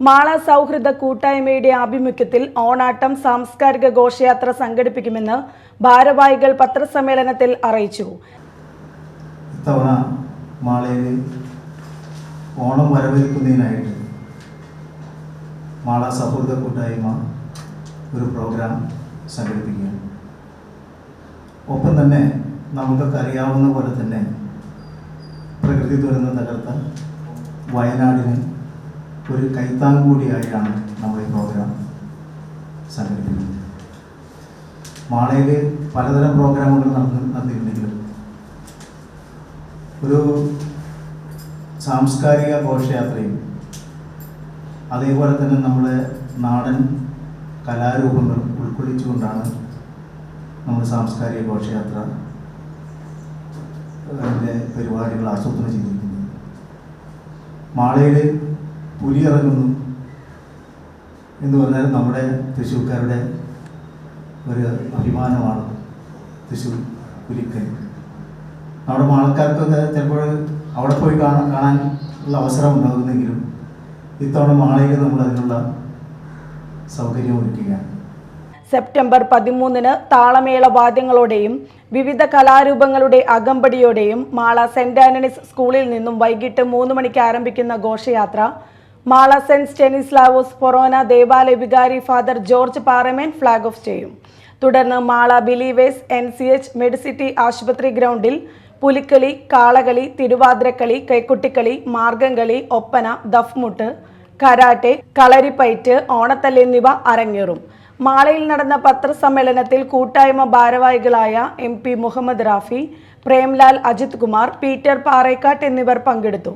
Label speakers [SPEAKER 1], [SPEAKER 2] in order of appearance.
[SPEAKER 1] മാള സൗഹൃദ കൂട്ടായ്മയുടെ ആഭിമുഖ്യത്തിൽ ഓണാട്ടം സാംസ്കാരിക ഘോഷയാത്ര സംഘടിപ്പിക്കുമെന്ന് ഭാരവാഹികൾ പത്രസമ്മേളനത്തിൽ അറിയിച്ചു.
[SPEAKER 2] ഇത്തവണ മാളയിൽ ഓണം വരവേൽക്കുന്നതിനായിട്ട് മാള സൗഹൃദ കൂട്ടായ്മ ഒരു പ്രോഗ്രാം സംഘടിപ്പിക്കുകയാണ്. ഒപ്പം തന്നെ നമുക്കൊക്കെ അറിയാവുന്ന പോലെ തന്നെ പ്രകൃതി ദുരന്തം തകർത്ത വയനാടിന് ഒരു കൈത്താങ് കൂടിയായിട്ടാണ് നമ്മൾ ഈ പ്രോഗ്രാം സംഘടിപ്പിക്കുന്നത്. മാളയിൽ പലതരം പ്രോഗ്രാമുകൾ നടന്നു നടന്നിട്ടുണ്ടെങ്കിലും ഒരു സാംസ്കാരിക ഘോഷയാത്രയും അതേപോലെ തന്നെ നമ്മുടെ നാടൻ കലാരൂപങ്ങൾ ഉൾക്കൊള്ളിച്ചുകൊണ്ടാണ് നമ്മൾ സാംസ്കാരിക ഘോഷയാത്ര പരിപാടികൾ ആസൂത്രണം ചെയ്തിരിക്കുന്നത്. മാളയിൽ പുലി ഇറങ്ങുന്നു എന്ന് പറഞ്ഞാൽ നമ്മുടെ തൃശ്ശൂർക്കാരുടെ ഒരു അഭിമാനമാണ് തൃശ്ശൂർ പുലിക്കൽ നമ്മുടെ മാളക്കാർക്കൊക്കെ ചിലപ്പോൾ അവിടെ പോയി കാണാൻ കാണാൻ ഉള്ള അവസരം ഉണ്ടാകുന്നെങ്കിലും ഇത്തവണ മാളയിൽ നമ്മൾ അതിനുള്ള സൗകര്യം ഒരുക്കുകയാണ്.
[SPEAKER 1] സെപ്റ്റംബർ പതിമൂന്നിന് താളമേള വാദ്യങ്ങളോടെയും വിവിധ കലാരൂപങ്ങളുടെ അകമ്പടിയോടെയും മാള സെന്റ് ആന്റണീസ് സ്കൂളിൽ നിന്നും വൈകിട്ട് മൂന്ന് മണിക്ക് ആരംഭിക്കുന്ന ഘോഷയാത്ര മാള സെന്റ് സ്റ്റെനിസ്ലാവോസ് ഫൊറോന ദേവാലയ വികാരി father George Paramen flag off ചെയ്യും. തുടർന്ന് Mala believers N C H medicity ആശുപത്രി ഗ്രൗണ്ടിൽ പുലിക്കളി കാളകളി തിരുവാതിരക്കളി കൈക്കുട്ടിക്കളി മാർഗംകളി ഒപ്പന ദഫ്മുട്ട് കരാട്ടെ കളരിപ്പയറ്റ് ഓണത്തല്ല് എന്നിവ അരങ്ങേറും. മാളയിൽ നടന്ന പത്രസമ്മേളനത്തിൽ കൂട്ടായ്മ ഭാരവാഹികളായ M P Muhammad Rafi Premlal Ajith Kumar Peter Parekkattu എന്നിവർ പങ്കെടുത്തു.